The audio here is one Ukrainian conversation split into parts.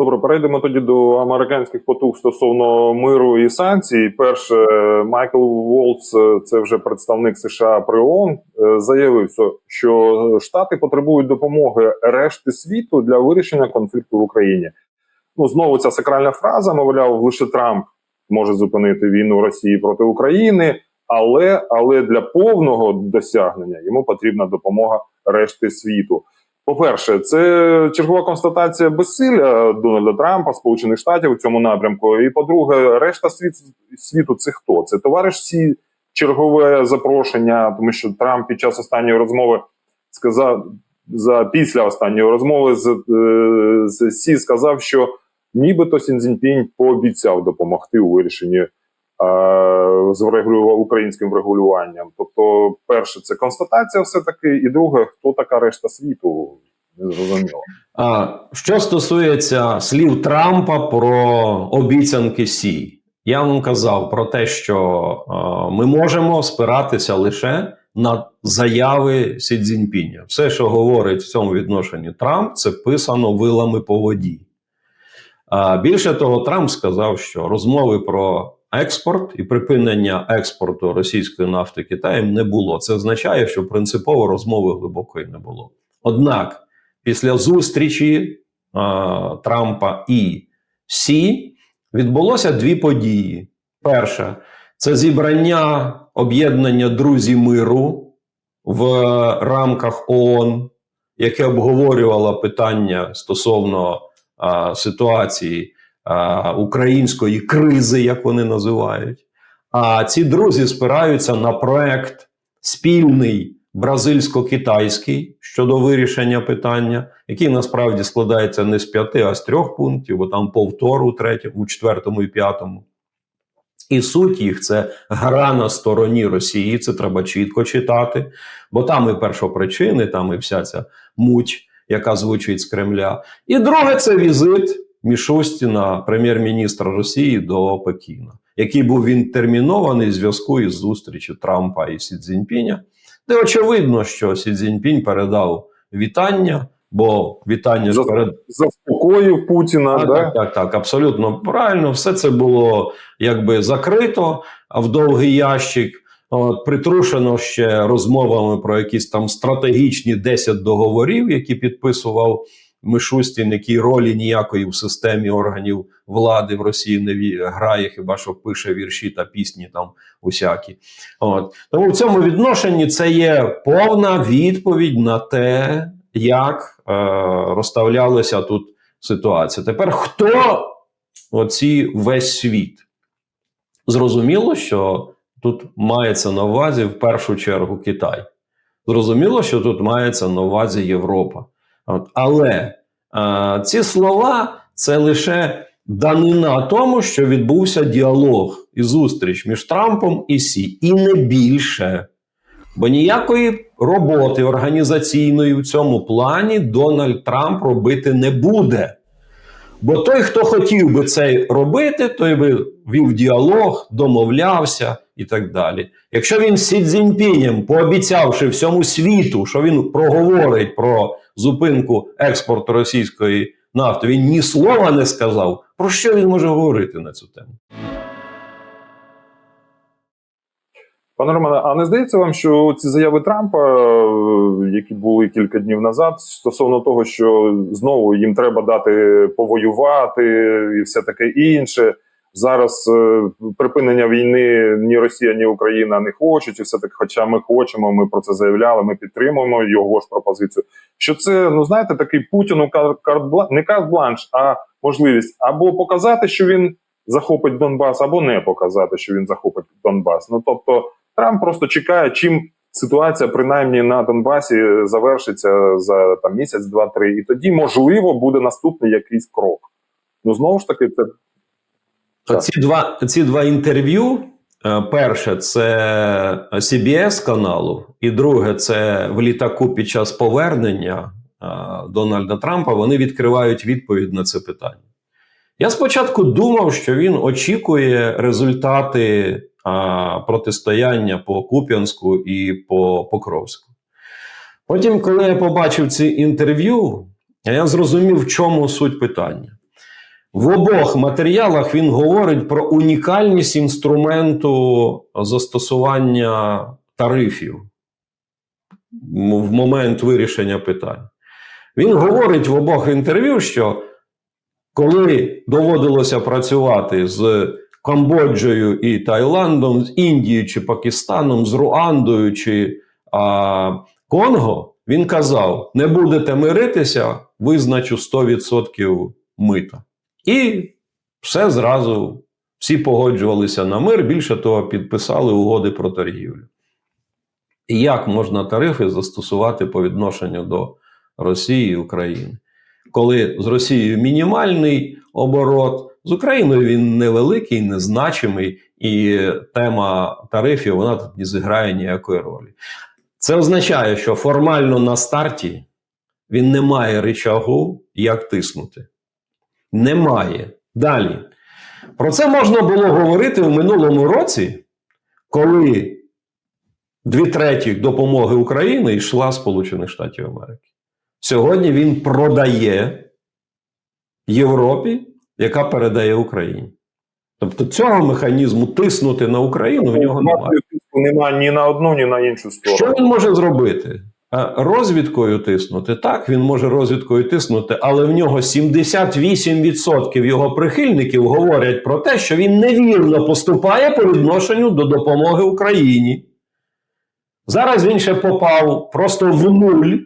Добре, перейдемо тоді до американських потуг стосовно миру і санкцій. Перше, Майкл Волц, е, це вже представник США при ООН, е, заявив, що- Штати потребують допомоги решти світу для вирішення конфлікту в Україні. Ну знову ця сакральна фраза, мовляв, лише Трамп може зупинити війну Росії проти України, але, але для повного досягнення йому потрібна допомога решти світу. По-перше, це чергова констатація безсилля Дональда Трампа, Сполучених Штатів у цьому напрямку. І по-друге, решта світ, світу це хто? Це товариш Сі, чергове запрошення, тому що Трамп під час останньої розмови сказав за після останньої розмови з, е, з Сі сказав, що нібито Сінзінпінь пообіцяв допомогти у вирішенні з врегулюва- українським врегулюванням. Тобто, перше, це констатація, все таки, і друге, хто така решта світу, зрозуміло. А, що стосується слів Трампа про обіцянки Сі, я вам казав про те, що ми можемо спиратися лише на заяви Сі Цзіньпіня. Все, що говорить в цьому відношенні Трамп, це писано вилами по воді. Більше того, Трамп сказав, що розмови про експорт і припинення експорту російської нафти Китаєм не було. Це означає, що принципово розмови глибокої не було. Однак, після зустрічі а, Трампа і Сі відбулося дві події. Перша це зібрання об'єднання друзі миру в рамках ООН, яке обговорювало питання стосовно а, ситуації української кризи, як вони називають. А ці друзі спираються на проект спільний бразильсько-китайський щодо вирішення питання, який насправді складається не з п'яти, а з трьох пунктів, бо там повтор у третьому, у четвертому і п'ятому. І суть їх це гра на стороні Росії. Це треба чітко читати, бо там і першопричини, там і вся ця муть, яка звучить з Кремля. І друге, це візит Мішустіна, прем'єр-міністра Росії, до Пекіна, який був відтермінований в зв'язку із зустрічю Трампа і Сі Цзіньпіня. Де очевидно, що Сі Цзіньпінь передав вітання, бо вітання За- перед Заспокоїв Путіна, так, да? так, так, так, абсолютно правильно. Все це було якби закрито в довгий ящик. От, притрушено ще розмовами про якісь там стратегічні 10 договорів, які підписував Мишустін, який ролі ніякої в системі органів влади в Росії не грає, хіба що пише вірші та пісні там усякі. От. Тому в цьому відношенні це є повна відповідь на те, як е, розставлялися тут ситуація. Тепер хто оці весь світ? Зрозуміло, що тут мається на увазі в першу чергу Китай. Зрозуміло, що тут мається на увазі Європа. От. Але е, ці слова це лише данина тому, що відбувся діалог і зустріч між Трампом і Сі, і не більше. Бо ніякої роботи організаційної в цьому плані Дональд Трамп робити не буде. Бо той, хто хотів би це робити, той би вів діалог, домовлявся і так далі. Якщо він з Сі Цзіньпінем, пообіцявши всьому світу, що він проговорить про зупинку експорту російської нафти, він ні слова не сказав, про що він може говорити на цю тему? Пане Романе, а не здається вам, що ці заяви Трампа, е, які були кілька днів назад, стосовно того, що знову їм треба дати повоювати і все таке інше. Зараз е, припинення війни ні Росія, ні Україна не хочуть, і все таки, хоча ми хочемо, ми про це заявляли, ми підтримуємо його ж пропозицію. Що це, ну знаєте, такий Путіну кар- не карт-бланш, а можливість або показати, що він захопить Донбас, або не показати, що він захопить Донбас. Ну тобто. Трамп просто чекає, чим ситуація принаймні на Донбасі завершиться за там місяць, два-три, і тоді можливо буде наступний якийсь крок. Ну знову ж таки, це Так. Ці два, ці два інтерв'ю. е, Перше, це CBS каналу, і друге, це в літаку під час повернення е, Дональда Трампа. Вони відкривають відповідь на це питання. Я спочатку думав, що він очікує результати а, протистояння по Куп'янську і по Покровську. Потім, коли я побачив ці інтерв'ю, я зрозумів, в чому суть питання. В обох матеріалах він говорить про унікальність інструменту застосування тарифів в момент вирішення питань. Він говорить в обох інтерв'ю, що коли доводилося працювати з Камбоджею і Таїландом, з Індією чи Пакистаном, з Руандою чи а, Конго, він казав: не будете миритися, визначу 100% мита. І все зразу всі погоджувалися на мир. Більше того, підписали угоди про торгівлю. І як можна тарифи застосувати по відношенню до Росії і України? Коли з Росією мінімальний оборот, з Україною він невеликий, незначимий, і тема тарифів вона тут не зіграє ніякої ролі. Це означає, що формально на старті він не має рычагу, як тиснути. Немає. Далі. Про це можна було говорити в минулому році, коли дві треті допомоги України йшла Сполучених Штатів Америки. Сьогодні він продає Європі, яка передає Україні. Тобто цього механізму тиснути на Україну в нього немає. Немає ні на одну, ні на іншу сторону. Що він може зробити? Е, Розвідкою тиснути. Так, він може розвідкою тиснути, але в нього 78% його прихильників говорять про те, що він невірно поступає по відношенню до допомоги Україні. Зараз він ще попав просто в нуль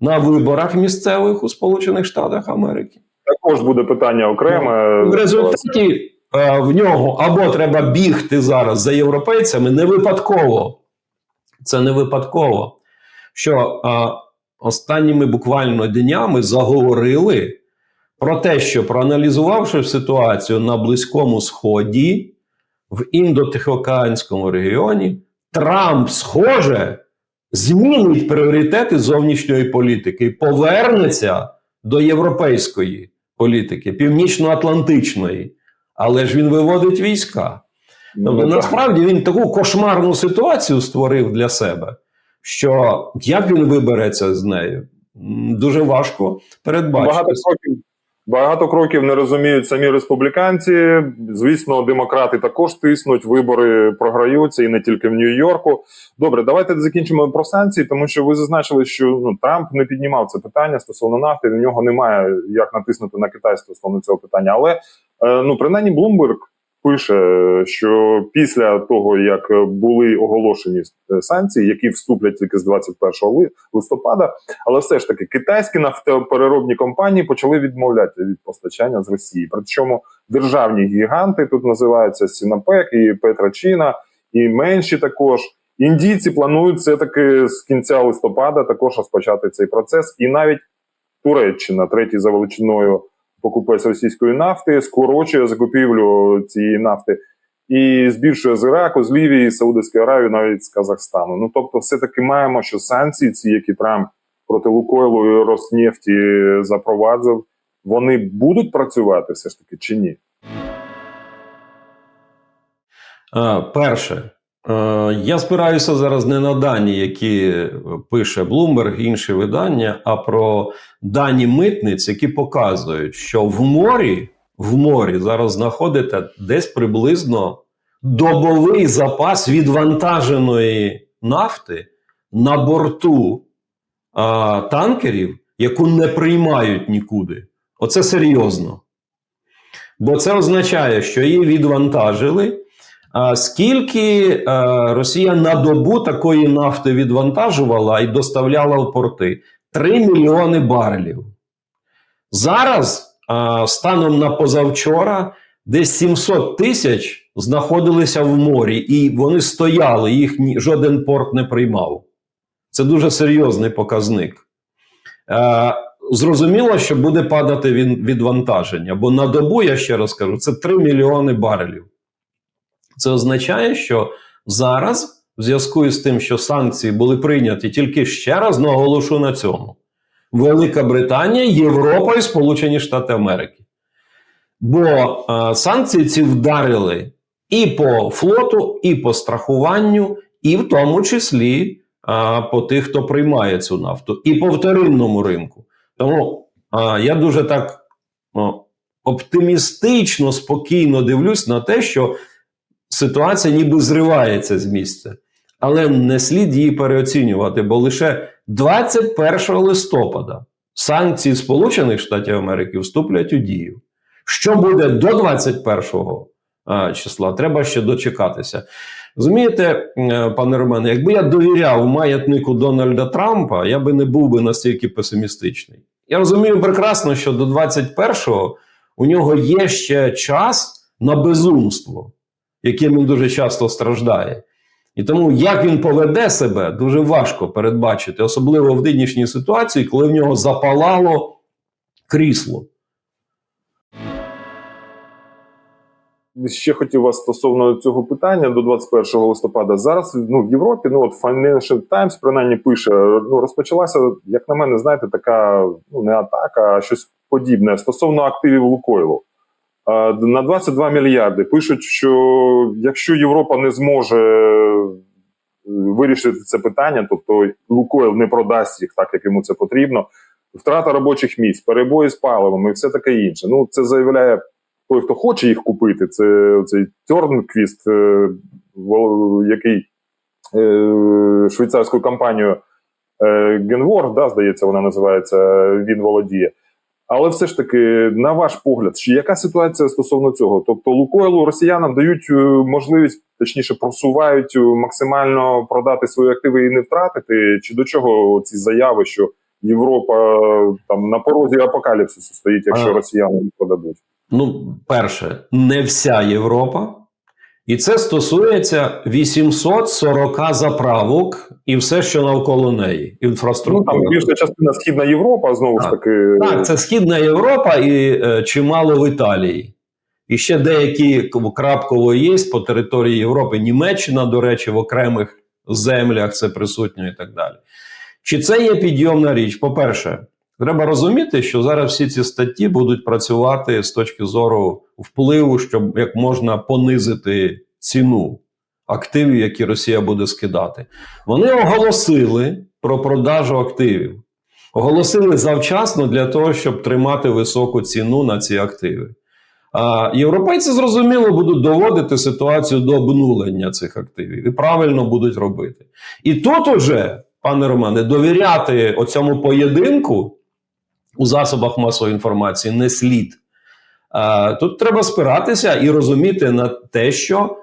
на виборах місцевих у Сполучених Штатах Америки. Також буде питання окреме. В результаті е, в нього або треба бігти зараз за європейцями не випадково. Це не випадково, що е, останніми буквально днями заговорили про те, що проаналізувавши ситуацію на Близькому Сході, в індотихоокеанському регіоні, Трамп, схоже, змінить пріоритети зовнішньої політики і повернеться до європейської політики, північно-атлантичної. Але ж він виводить війська. Ну, Тобто, насправді він таку кошмарну ситуацію створив для себе, що як він вибереться з нею, дуже важко передбачити. Багато кроків, багато кроків не розуміють самі республіканці. Звісно, демократи також тиснуть, вибори програються і не тільки в Нью-Йорку. Добре, давайте закінчимо про санкції, тому що ви зазначили, що ну Трамп не піднімав це питання стосовно нафти. В нього немає як натиснути на Китай стосовно цього питання. Але е, ну принаймні Блумберг пише, що після того як були оголошені е, санкції, які вступлять тільки з 21 ли- листопада, але все ж таки китайські нафтопереробні компанії почали відмовляти від постачання з Росії. Причому державні гіганти тут називаються Сінапек і Петрочина, і менші також. Індійці планують все таки з кінця листопада також розпочати цей процес, і навіть Туреччина, третій за величиною покупець російської нафти, скорочує закупівлю цієї нафти і збільшує з Іраку, з Лівії, з Саудовської Аравії, навіть з Казахстану. Ну тобто, все таки маємо, що санкції, ці, які Трамп проти Лукойлу і Роснефті запровадив, вони будуть працювати все ж таки чи ні? Е, Перше, я спираюся зараз не на дані, які пише Bloomberg і інші видання, а про дані митниць, які показують, що в морі, в морі зараз знаходите десь приблизно добовий запас відвантаженої нафти на борту а, танкерів, яку не приймають нікуди. Оце серйозно. Бо це означає, що її відвантажили. Скільки е, Росія на добу такої нафти відвантажувала і доставляла в порти? 3 мільйони барелів. Зараз, е, станом на позавчора, десь 700 тисяч знаходилися в морі, і вони стояли, їх жоден порт не приймав. Це дуже серйозний показник. Е, зрозуміло, що буде падати відвантаження, бо на добу, я ще раз кажу, це 3 мільйони барелів. Це означає, що зараз, в зв'язку з тим, що санкції були прийняті, тільки ще раз наголошу на цьому: Велика Британія, Європа і Сполучені Штати Америки. Бо е, санкції ці вдарили і по флоту, і по страхуванню, і в тому числі е, по тих, хто приймає цю нафту, і по вторинному ринку. Тому е, я дуже так оптимістично, спокійно дивлюсь на те, що ситуація ніби зривається з місця. Але не слід її переоцінювати, бо лише 21 листопада санкції Сполучених Штатів Америки вступлять у дію. Що буде до 21 а, числа, треба ще дочекатися. Розумієте, е, пане Романе, якби я довіряв маятнику Дональда Трампа, я би не був би настільки песимістичний. Я розумію прекрасно, що до 21-го у нього є ще час на безумство, яким він дуже часто страждає. І тому як він поведе себе, дуже важко передбачити, особливо в нинішній ситуації, коли в нього запалало крісло. Ще хотів вас стосовно цього питання до 21 листопада. Зараз ну в Європі, ну от Financial Times принаймні пише: ну розпочалася, як на мене, знаєте, така ну не атака, а щось подібне стосовно активів Лукойлу. На 22 мільярди пишуть, що якщо Європа не зможе е, вирішити це питання, тобто Лукойл не продасть їх так, як йому це потрібно. Втрата робочих місць, перебої з паливом і все таке інше. Ну це заявляє той, хто хоче їх купити, це цей Тернквіст, е, який е, швейцарською компанією Genworth, да, здається, вона називається, він володіє. Але все ж таки, на ваш погляд, чи яка ситуація стосовно цього? Тобто Лукойлу росіянам дають е, можливість, точніше, просувають е, максимально продати свої активи і не втратити? Чи до чого ці заяви, що Європа е, там на порозі апокаліпсису стоїть, якщо росіяни не продадуть? Ну, перше, не вся Європа. І це стосується 840 заправок і все, що навколо неї. Ну Інфраструктура. там більша частина східна Європа, знову ж таки. Так, це Східна Європа і е, чимало в Італії. І ще деякі крапково є по території Європи. Німеччина, до речі, в окремих землях це присутньо і так далі. Чи це є підйомна річ? По-перше, треба розуміти, що зараз всі ці статті будуть працювати з точки зору впливу, щоб як можна понизити ціну активів, які Росія буде скидати. Вони оголосили про продажу активів оголосили завчасно для того, щоб тримати високу ціну на ці активи. А європейці зрозуміло будуть доводити ситуацію до обнулення цих активів і правильно будуть робити. І тут уже, пане Романе, довіряти оцьому поєдинку у засобах масової інформації не слід. Тут треба спиратися і розуміти на те, що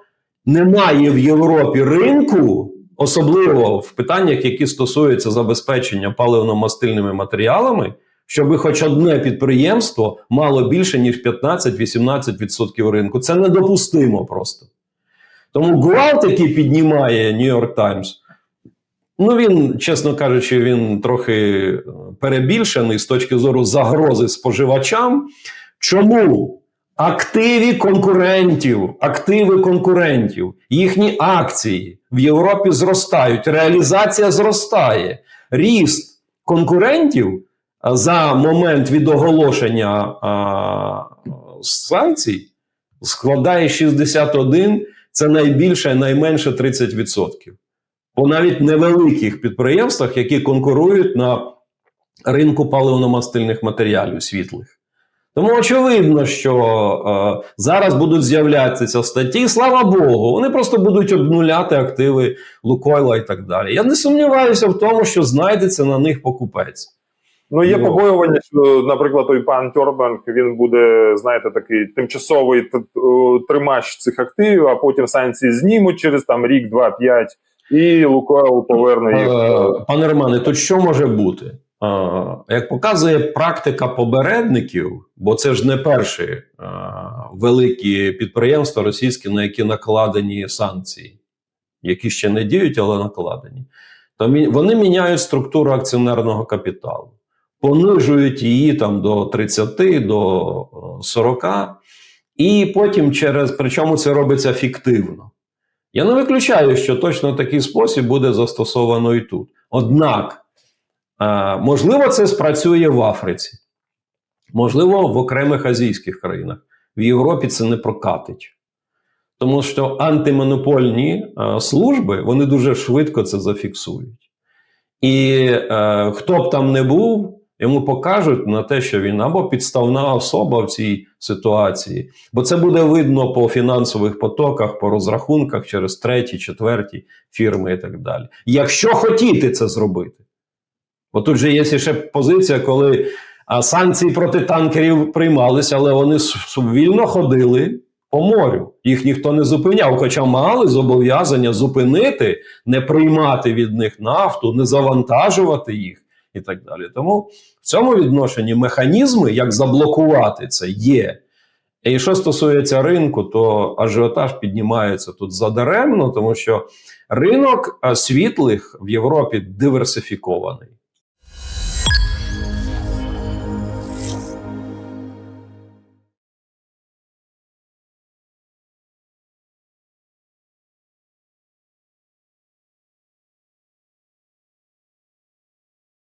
немає в Європі ринку, особливо в питаннях, які стосуються забезпечення паливно-мастильними матеріалами, щоб хоч одне підприємство мало більше ніж 15-18% ринку. Це недопустимо просто. Тому гвалт, який піднімає New York Times, ну він, чесно кажучи, він трохи е, перебільшений з точки зору загрози споживачам. Чому? Активи конкурентів, активи конкурентів, їхні акції в Європі зростають, реалізація зростає. Ріст конкурентів за момент від оголошення а, санкцій складає 61, це найбільше, найменше 30%. По навіть невеликих підприємствах, які конкурують на ринку паливно-мастильних матеріалів світлих. Тому очевидно, що е, зараз будуть з'являтися статті, слава Богу, вони просто будуть обнуляти активи Лукойла і так далі. Я не сумніваюся в тому, що знайдеться на них покупець. Ну, є Ну. побоювання, що, наприклад, той пан Тьорбанк він буде, знаєте, такий тимчасовий тримач цих активів, а потім санкції знімуть через там рік, два, п'ять, і Лукойл поверне їх. Е, Пане Романе, тут що може бути? Е, Як показує практика попередників, бо це ж не перші е, великі підприємства російські, на які накладені санкції, які ще не діють, але накладені, то вони міняють структуру акціонерного капіталу, понижують її там до 30, до е, 40, і потім через причому це робиться фіктивно. Я не виключаю, що точно такий спосіб буде застосовано і тут. Однак, е, можливо, це спрацює в Африці, можливо, в окремих азійських країнах. В Європі це не прокатить. Тому що антимонопольні е, служби вони дуже швидко це зафіксують. І е, хто б там не був, йому покажуть на те, що він або підставна особа в цій ситуації, бо це буде видно по фінансових потоках, по розрахунках через треті, четверті фірми і так далі. Якщо хотіти це зробити. Бо тут же є ще позиція, коли а, санкції проти танкерів приймалися, але вони вільно ходили по морю. Їх ніхто не зупиняв, хоча мали зобов'язання зупинити, не приймати від них нафту, не завантажувати їх і так далі. Тому в цьому відношенні механізми, як заблокувати це, є. І що стосується ринку, то ажіотаж піднімається тут задаремно, тому що ринок світлих в Європі диверсифікований.